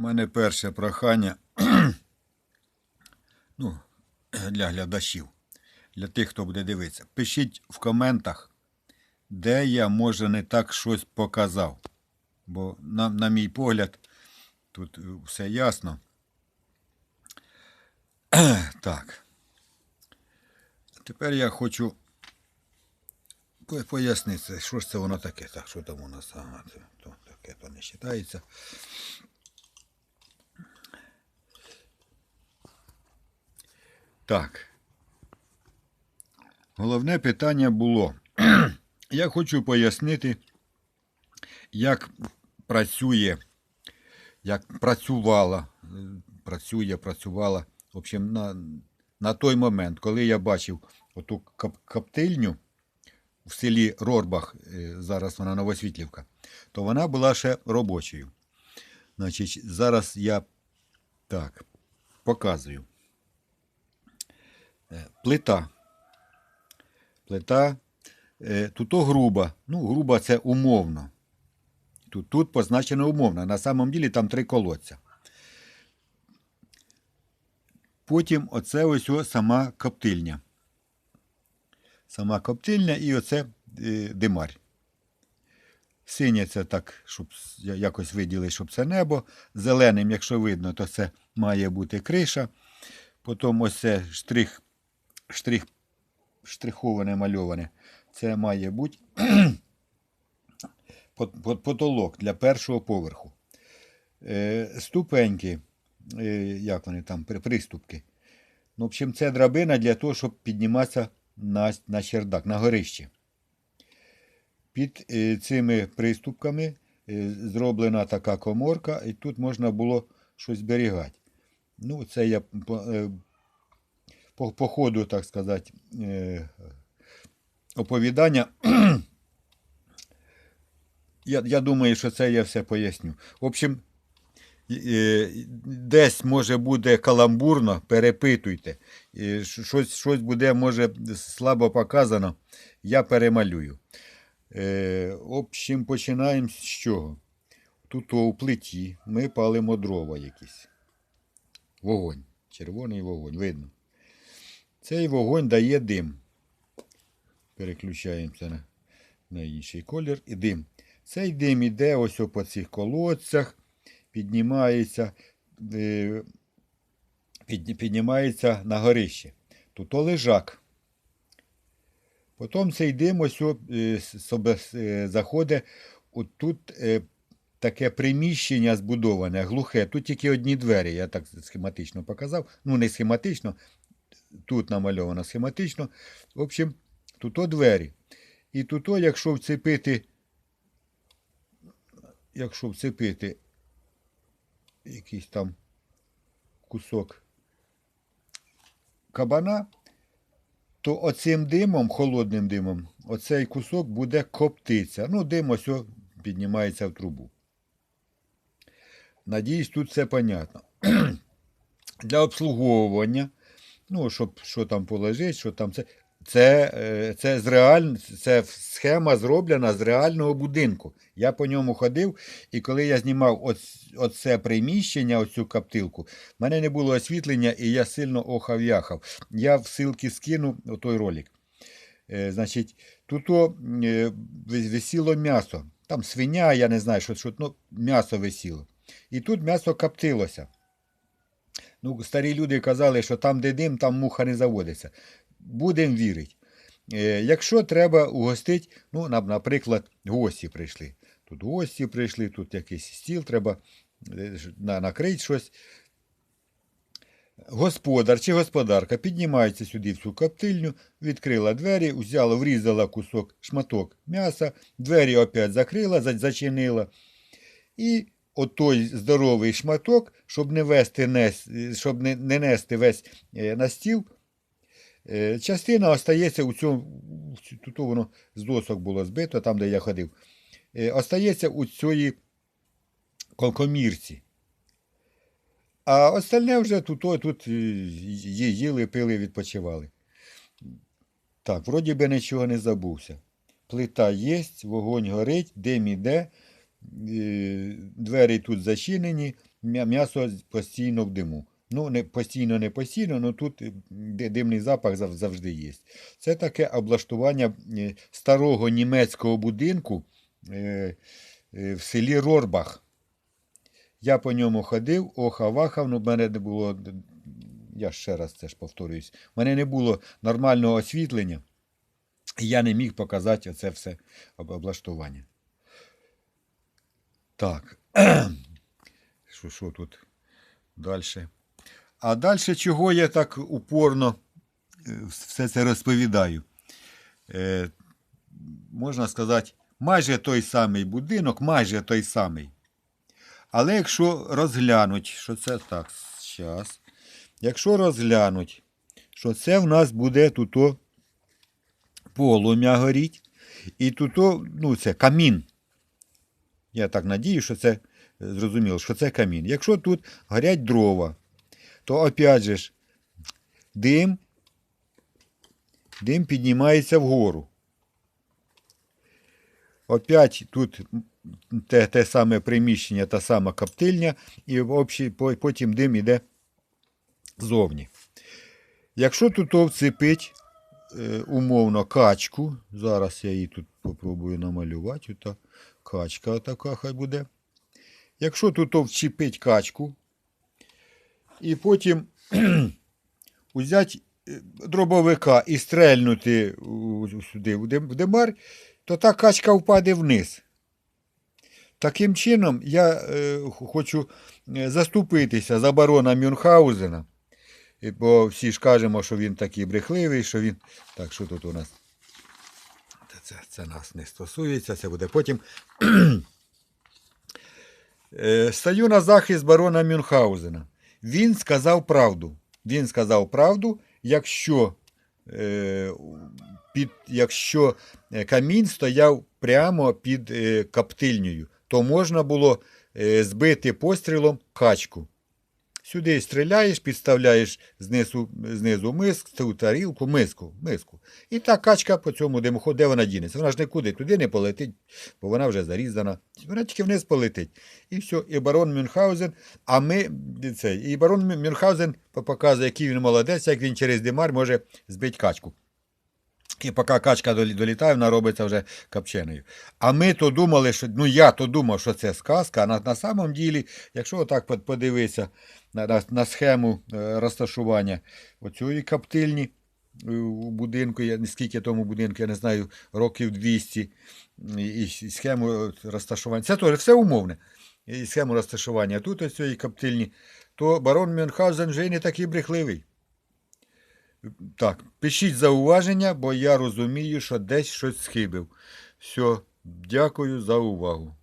мене перше прохання ну, для глядачів, для тих, хто буде дивитися. Пишіть в коментах, де я, може, не так щось показав. Бо, на, на мій погляд, тут е, все ясно. Так. Тепер я хочу пояснити, що ж це воно таке. Так, що там у нас? Ага, це, то, таке то не вважається. Так. Головне питання було. Я хочу пояснити, як працює, як працювала, працює, працювала. В общем, на, на той момент, коли я бачив оту кап- коптильню в селі Рорбах, е, зараз вона Новосвітлівка, то вона була ще робочою. Значить, зараз я так показую. Е, Плита. Плита. Е, Тут груба. Ну, груба це умовно. Тут, тут позначено умовно. На самом ділі там три колодця. Потім оце ось сама коптильня. Сама коптильня і оце е, димарь. Синє це так, щоб якось виділи, щоб це небо. Зеленим, якщо видно, то це має бути криша. Потім ось це штрих, штрих, штриховане, мальоване. Це має бути пот- пот- потолок для першого поверху. Е, ступеньки, е, як вони там, при- приступки. Ну, в общем, це драбина для того, щоб підніматися на, на чердак, на горище. Під е, цими приступками зроблена така коморка, і тут можна було щось зберігати. Ну, це я по, по, ходу, так сказати, е, оповідання. я, я думаю, що це я все поясню. В общем, десь може буде каламбурно, перепитуйте. Щось, щось буде, може, слабо показано, я перемалюю. Е, в общем, починаємо з чого? Тут у плиті ми палимо дрова якісь. Вогонь. Червоний вогонь, видно. Цей вогонь дає дим. Переключаємося на, на інший колір і дим. Цей дим іде ось по цих колодцях, піднімається, е, під, піднімається на горище. Тут лежак. Потім цей дим ось е, е, заходить. Тут таке приміщення збудоване, глухе. Тут тільки одні двері, я так схематично показав. Ну, не схематично, тут намальовано схематично. В общем, тут о двері. І тут, о, якщо вцепити, якщо вцепити якийсь там кусок кабана, то оцим димом, холодним димом, оцей кусок буде коптитися. Ну, дим ось піднімається в трубу. Надіюсь, тут все понятно. Для обслуговування, ну, щоб що там положити, що там це. Це, е, це, з реаль... це схема зроблена з реального будинку. Я по ньому ходив, і коли я знімав оце приміщення, оцю каптилку, в мене не було освітлення, і я сильно охав-яхав. Я в силки скину той ролик. Е, значить, тут о, е, висіло м'ясо. Там свиня, я не знаю, що, що ну, м'ясо висіло. І тут м'ясо коптилося. Ну, старі люди казали, що там, де дим, там муха не заводиться. Будемо вірити. Е, якщо треба угостити, ну, наприклад, гості прийшли. Тут гості прийшли, тут якийсь стіл, треба е, накрити щось. Господар чи господарка піднімається сюди в цю коптильню, відкрила двері, взяла, врізала кусок, шматок м'яса, двері опять закрила, зачинила. І отой здоровий шматок, щоб не вести щоб не, не нести весь е, на стіл, е, частина остається у цьому, тут воно з досок було збито, там, де я ходив, е, остається у цій колкомірці. А остальне вже тут, тут їли, пили, відпочивали. Так, вроді би нічого не забувся. Плита є, вогонь горить, дим іде, двері тут зачинені, м'ясо постійно в диму. Ну, не постійно, не постійно, але тут е, димний запах завжди є. Це таке облаштування е, старого німецького будинку е, в селі Рорбах. Я по ньому ходив, охав-ахав, ну в мене не було, я ще раз це ж повторююсь, в мене не було нормального освітлення, і я не міг показати оце все облаштування. Так. Що, що тут далі? А далі чого я так упорно е, все це розповідаю? Е, можна сказати, майже той самий будинок, майже той самий. Але якщо розглянуть, що це так, зараз. Якщо розглянуть, що це в нас буде тут полум'я горіть, і тут, ну, це камін. Я так надію, що це е, зрозуміло, що це камін. Якщо тут горять дрова, то опять же ж, дим, дим піднімається вгору. Опять тут те, те саме приміщення, та сама коптильня, і потім дим іде зовні. Якщо тут вцепить е, умовно качку, зараз я її тут попробую намалювати, ота качка така хай буде. Якщо тут вчепить качку, і потім взяти дробовика і стрельнути сюди в димар, то та качка впаде вниз. Таким чином, я е, хочу е, заступитися за барона Мюнхгаузена, Бо всі ж кажемо, що він такий брехливий, що він. Так, що тут у нас? Це, це нас не стосується, це буде потім. Е, Стаю на захист барона Мюнхгаузена. Він сказав правду. Він сказав правду, якщо, е, під, якщо е, камін стояв прямо під е, коптильнею, то можна було е, збити пострілом качку. Сюди стріляєш, підставляєш знизу, знизу цю тарілку, миску, миску. І та качка по цьому димоходу, де вона дінеться? Вона ж нікуди туди не полетить, бо вона вже зарізана. Вона тільки вниз полетить. І все, і барон Мюнхгаузен, а ми це, і барон Мюнхгаузен показує, який він молодець, як він через димар може збити качку. І поки качка долітає, вона робиться вже копченою. А ми то думали, що ну я то думав, що це сказка, а на, на самом ділі, якщо отак подивитися на, на, на схему е, розташування оцієї коптильні е, у будинку, я скільки тому будинку, я не знаю, років 200, і, і схему е, розташування. Це теж все умовне. І схему розташування тут оцієї коптильні, то барон Мюнхгаузен вже не такий брехливий. Так, пишіть зауваження, бо я розумію, що десь щось схибив. Все, дякую за увагу.